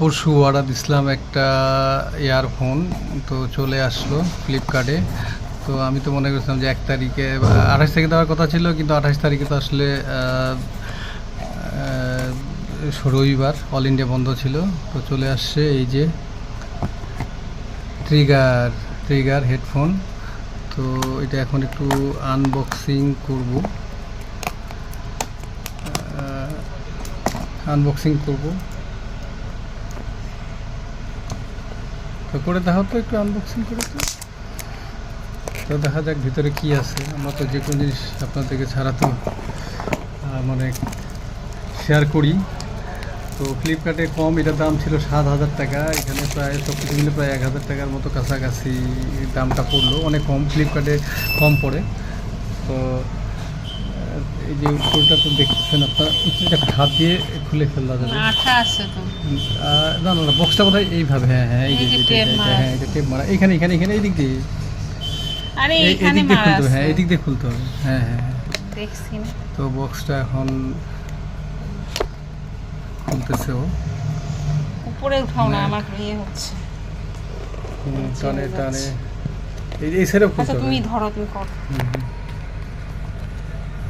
পরশু অর্ডার দিছিলাম একটা ইয়ারফোন, তো চলে আসলো ফ্লিপকার্টে। তো আমি তো মনে করছিলাম যে এক তারিখে, আঠাশ তারিখে দেওয়ার কথা ছিল, কিন্তু আঠাশ তারিখে তো আসলে রবিবার অল ইন্ডিয়া বন্ধ ছিল। তো চলে আসছে এই যে ট্রিগার ট্রিগার হেডফোন। তো এটা এখন একটু আনবক্সিং করব। আনবক্সিং করব। তো করে দেখো তো, একটু আনবক্সিং করে তো। তো দেখা যাক ভিতরে কি আছে। আমরা তো যে কোনো জিনিস আপনাদেরকে ছাড়া তো মানে শেয়ার করি। তো ফ্লিপকার্টে কম, এটার দাম ছিল সাত হাজার টাকা। এখানে প্রায় সব কিছু মিলে প্রায় এক হাজার টাকার মতো কাছাকাছি দামটা পড়ল। অনেক কম ফ্লিপকার্টে কম পড়ে। তো এই যে উপরটা তো দেখতেছেন আপনার এটা হাত দিয়ে খুলে ফেলা যাবে। আঠা আছে তো। না না বক্সটা বোধহয় এইভাবে হ্যাঁ হ্যাঁ এই যে হ্যাঁ এটা টেপ মারা। এখানে এখানে এখানে এই দিক দিয়ে আরে এখানে মারা হ্যাঁ এই দিক দিয়ে খুলতে হবে। হ্যাঁ হ্যাঁ হ্যাঁ। দেখছি। তো বক্সটা এখন খুলতেছে ও। উপরে উঠাও না না। আমার ইয়ে হচ্ছে। টানে টানে। এই খুলতে আচ্ছা হবে। তুমি ধরো তুমি কর।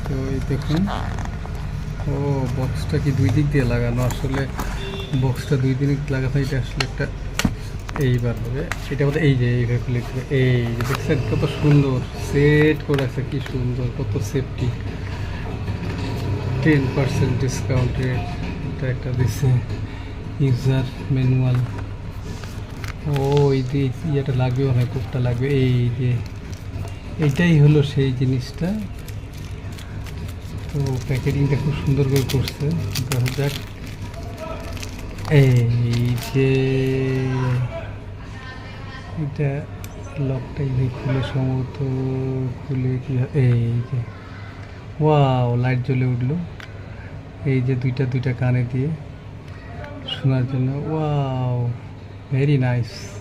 তো এই দেখুন, ও বক্সটা কি দুই দিক দিয়ে লাগানো? আসলে বক্সটা দুই দিক লাগাতে এটা আসলে একটা এইবার হবে। এটা বোধহয় এই যে, এইভাবে খুলে। এই যে দেখছেন, কত সুন্দর সেট করে আছে কি সুন্দর, কত সেফটি টেন পার্সেন্ট ডিসকাউন্টের এটা একটা দিছে ইউজার ম্যানুয়াল ও, এই যে ইয়েটা লাগবে অনেক কোপটা লাগবে। এই যে, এইটাই হলো সেই জিনিসটা। তো প্যাকেটিংটা খুব সুন্দর করে করছে। দেখা যাক। এই যে এটা লকটা খুলে সম্ভবত খুলে এই যে, ওয়াও, লাইট জ্বলে উঠল। এই যে দুইটা দুইটা কানে দিয়ে শোনার জন্য, ওয়াও, ভেরি নাইস।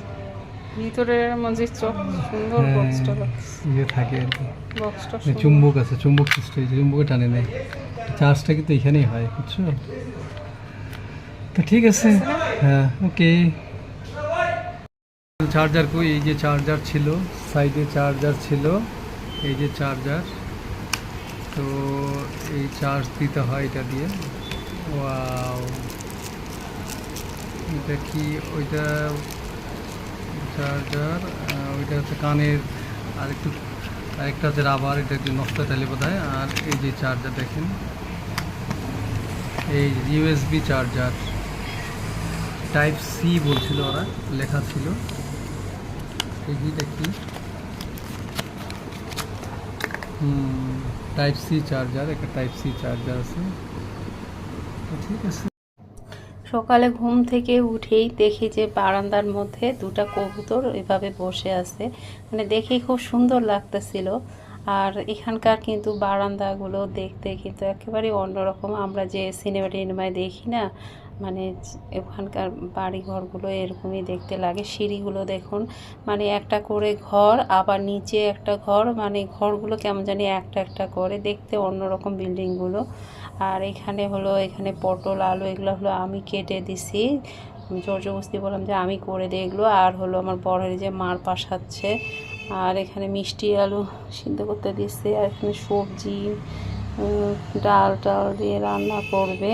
ভিতরের মাঝে চোখ সুন্দর হ্যাঁ। বক্সটা ইয়ে থাকে আর কি। বক্সটা চুম্বক আছে চুম্বক সিস্টেম চুম্বকে টানে নেয়। চার্জটা কিন্তু এখানেই হয় বুঝছ? তো ঠিক আছে। হ্যাঁ ওকে। চার্জার কই? এই যে চার্জার ছিল সাইডে চার্জার ছিল এই যে চার্জার। তো এই চার্জ দিতে হয় এটা দিয়ে। ওয়াও। এটা কি? ওইটা চার্জার ওইটা হচ্ছে কানের আর একটু আরেকটা হচ্ছে রাবার এটা একটু নষ্ট তাহলে বোধ হয় আর এই যে চার্জার দেখেন, এই ইউএসবি চার্জার টাইপ সি বলছিল ওরা, লেখা ছিল। এইটা কি হুম টাইপ সি চার্জার একটা টাইপ সি চার্জার আছে। তো ঠিক আছে। সকালে ঘুম থেকে উঠেই দেখি যে বারান্দার মধ্যে দুটা কবুতর এভাবে বসে আছে। মানে দেখেই খুব সুন্দর লাগতেছিল। আর এখানকার কিন্তু বারান্দাগুলো দেখতে কিন্তু একেবারে অন্যরকম। আমরা যে সিনেমা টিনেমায় দেখি না মানে ওখানকার বাড়ি ঘরগুলো এরকমই দেখতে লাগে। সিঁড়িগুলো দেখুন মানে একটা করে ঘর, আবার নিচে একটা ঘর মানে ঘরগুলো কেমন জানি একটা একটা করে। দেখতে অন্যরকম বিল্ডিংগুলো। আর এখানে হলো, এখানে পটল, আলু, এগুলো হলো আমি কেটে দিছি। জোর বললাম যে আমি করে দিই এগুলো। আর হলো আমার বড়ের যে মার পাশাচ্ছে। আর এখানে মিষ্টি আলু সিদ্ধ করতে দিচ্ছে আর এখানে সবজি ডাল টাল দিয়ে রান্না করবে।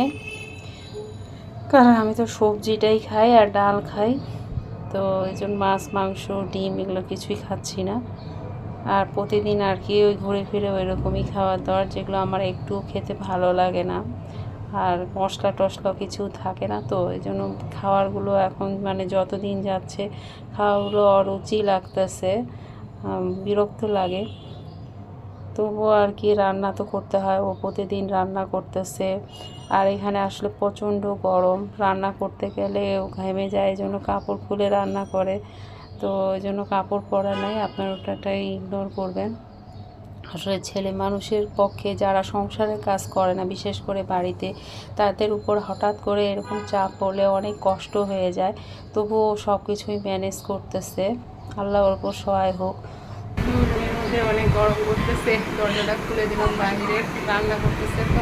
কারণ আমি তো সবজিটাই খাই আর ডাল খাই। তো এই জন্য মাছ, মাংস, ডিম এগুলো কিছুই খাচ্ছি না। আর প্রতিদিন আর কি ওই ঘুরে ফিরে ওই রকমই খাওয়া দাওয়ার যেগুলো আমার একটু খেতে ভালো লাগে না। আর মশলা টশলা কিছু থাকে না তো, এই জন্য খাবারগুলো এখন মানে যত দিন যাচ্ছে খাওয়াগুলো অরুচি লাগতেছে বিরক্ত লাগে। তবুও আর কি রান্না তো করতে হয়। ও প্রতিদিন রান্না করতেছে। আর এখানে আসলে প্রচণ্ড গরম। রান্না করতে গেলে ও ঘেমে যায় জন্য কাপড় খুলে রান্না করে। তো ওই জন্য কাপড় পরা নাই। আপনার ওটাটাই ইগনোর করবেন। আসলে ছেলে মানুষের পক্ষে যারা সংসারের কাজ করে না, বিশেষ করে বাড়িতে, তাদের উপর হঠাৎ করে এরকম চাপ পড়লে অনেক কষ্ট হয়ে যায়। তবুও সব কিছুই ম্যানেজ করতেছে। আল্লাহ অল্প সহায় হোক। মধ্যে অনেক গরম করতেছে দরজাটা খুলে দিলাম বাইরে রান্না করতেছে তো।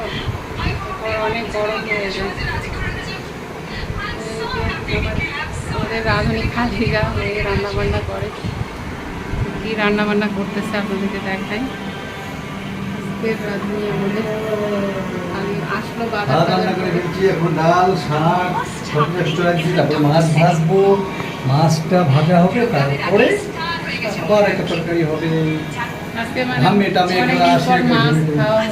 এরপর অনেক গরম হয়ে যায় আমাদের রাঁধুনি খালিরা মেয়ে রান্না বান্না করে। কি রান্না বান্না করতেছে আপনাদেরকে দেখাই। আজকের রাঁধুনি আমাদের। আমি আসলো রান্না করে করে। এখন ডাল শাক তারপরে মাছ ভাজবো। মাছটা ভাজা হবে তারপরে আবার একটা তরকারি হবে। আজকে মানে ধামে টামে হ্যাঁ,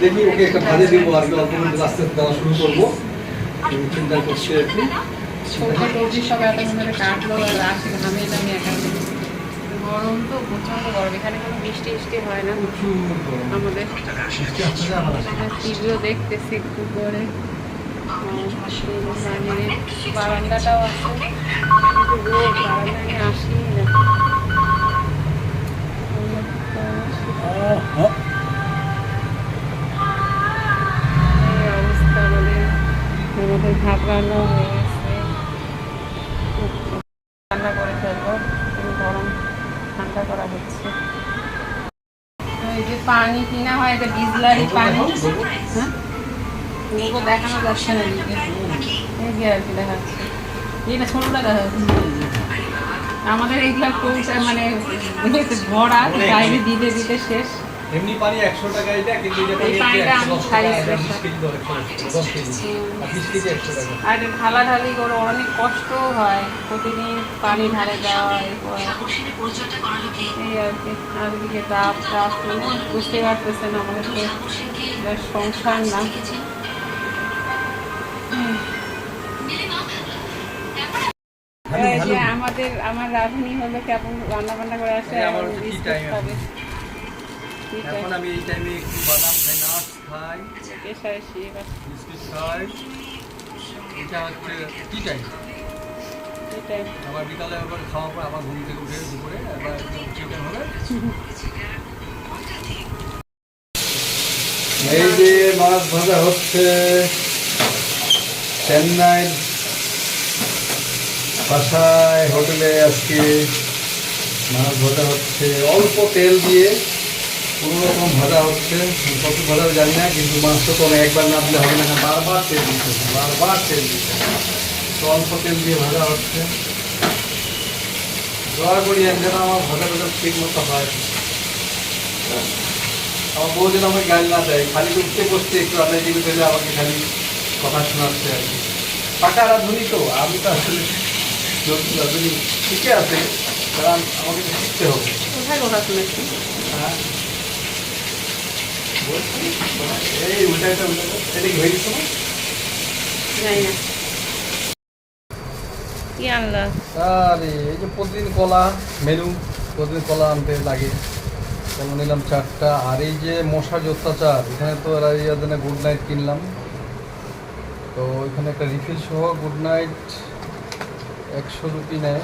দেখি ওকে একটা ভাজে দিব আর অল্প করে আস্তে আস্তে দেওয়া শুরু করব। চিন্তা করছি ঘামে গরম তো প্রচণ্ড গরম এখানে কোনো বৃষ্টি বৃষ্টি হয় না। আমাদের দেখতেছি একটু করে বারান্দাটাও আছে কিন্তু রোদ বারান্দায় আসি। গরম ঠান্ডা করা হচ্ছে এই যে পানি কিনা হয়, এটা বিজলারি পানি। হ্যাঁ দেখানো যাচ্ছে না। এই যে আর কি দেখাচ্ছে। এটা ছোটটা দেখাচ্ছে। আমাদের এইগুলা কৌশা মানে ভরা বাইরে দিতে দিতে শেষ। এমনি পানি একশো টাকা এটা কিন্তু আর এটা ঢালাঢালি করে অনেক কষ্টও হয় প্রতিদিন পানি ঢালে দেওয়া এরপর এই আর কি আর টাব মানে বুঝতে পারতেছেন আমাদের সংসার না। আমাদের আমার রাঁধুনি হলো কেমন রান্না বান্না করে আসে এই আমার খাবে tea time। এখন আমি এই টাইমে একটু বাদাম খাই। নাটস খাই এসে আসি এবার। বিস্কিট খাই। এটা হচ্ছে টি টাইম আবার বিকালে একবার খাওয়ার পর আবার ঘুম থেকে উঠে দুপুরে আবার টাইম হবে এই যে মাছ ভাজা হচ্ছে চেন্নাইয়ের বাসায়, হোটেলে আজকে মাছ ভাজা হচ্ছে। অল্প তেল দিয়ে কোনো রকম ভাজা হচ্ছে। কত ভাজা জানি না, কিন্তু মাছটা তো একবার না দিলে হবে না। বারবার তেল দিতে বারবার তেল দিতে তো অল্প তেল দিয়ে ভাজা হচ্ছে। দয়া করি এক আমার ভাজা ভাজা ঠিক মতো হয়। আমার বউ যেন আমাকে গাল না দেয়। খালি উঠতে বসতে একটু টিভি পেলে আমাকে খালি কথা শোনাচ্ছে আর কি। পাকা রাঁধুনি তো, আমি তো আসলে শিখে আছে কারণ আমাকে শিখতে হবে। কোথায় কথা শুনেছি? হ্যাঁ। বলছি, এই উল্টা এটা এটা। এটা কি হয়ে জানি না। কি আনলা? আরে এই যে প্রতিদিন কলা মেনু প্রতিদিন কলা আনতে লাগে। কলা নিলাম চারটা আর এই যে মশার যে অত্যাচার এখানে তো রাজিয়াদানে গুড নাইট কিনলাম। তো এখানে একটা রিফিল সহ গুড নাইট একশো রুপি নেয়।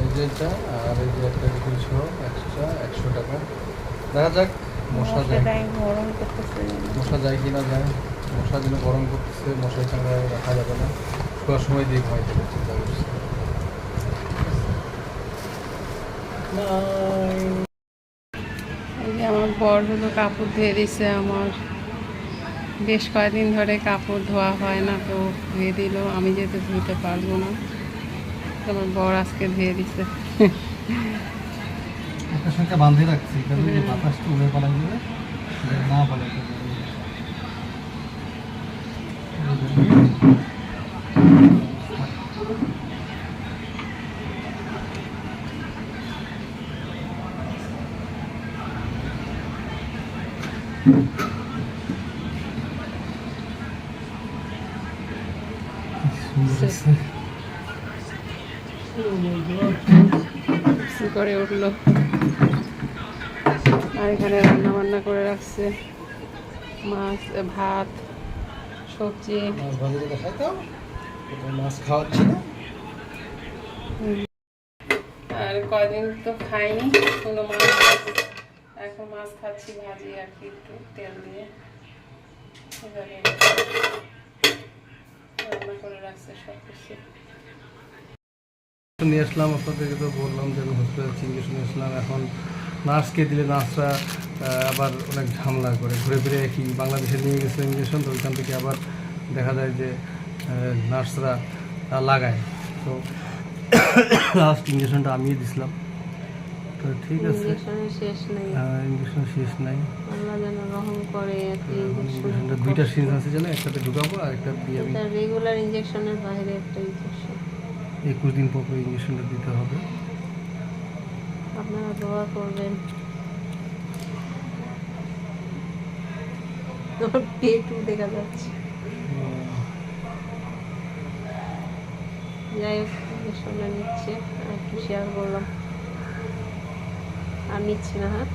এই যে এটা আর এই যে একটা সহ এক্সট্রা একশো টাকা। দেখা যাক মশা যায় মশা যায় কি না যায়। মশা দিনে গরম করতেছে মশা এখানে রাখা যাবে না। শোয়ার সময় দিয়ে ঘুমাই দেবে চিন্তা করছি। আমার বর হলো কাপড় ধুয়ে দিছে আমার বেশ কয়েকদিন ধরে কাপড় ধোয়া হয় না তো ধুয়ে দিল। আমি যেহেতু ধুতে পারব না তোমার বর আজকে ধুয়ে দিছে। একটা সঙ্গে বাঁধে রাখছি কারণ যে বাতাসটা উড়ে পালাই যাবে যাতে না পালাতে পারে কি করে উঠল। আর এখানে রান্না বান্না করে রাখছে। মাছ ভাত সবজি। মাছ খাওয়াচ্ছি না আর কয়দিন তো খাইনি কোনো মাছ। এখন মাছ খাচ্ছি ভাজি আর কি একটু তেল দিয়ে। এভাবে রান্না করে রাখছে সব কিছু নিয়ে আসলাম আপনাদেরকে তো বললাম যে আমি হসপিটাল চিকিৎসা নিয়ে আসলাম। এখন নার্সকে দিলে নার্সরা আবার অনেক ঝামেলা করে ঘুরে ফিরে কি বাংলাদেশে নিয়ে গেছে ইঞ্জেকশন তো ওইখান থেকে আবার দেখা যায় যে নার্সরা লাগায়। তো লাস্ট ইঞ্জেকশনটা আমিই দিছিলাম। তো ঠিক আছে। ইঞ্জেকশনের শেষ নেই। ইঞ্জেকশন শেষ নাই। আল্লাহ যেন রহম করে এত ইঞ্জেকশনটা দুইটা সিরিজ আছে যেন একসাথে ঢুকাবো আর একটা দিয়ে আমি এটা রেগুলার ইঞ্জেকশনের বাইরে একটা ইঞ্জেকশন একুশ দিন পর পর ইঞ্জেকশনটা দিতে হবে। আপনারা দোয়া করবেন। পেটও দেখা যাচ্ছে যাই হোক ইঞ্জেকশনটা নিচ্ছে। আর একটু শেয়ার করলাম। আর নিচ্ছি না হ্যাঁ?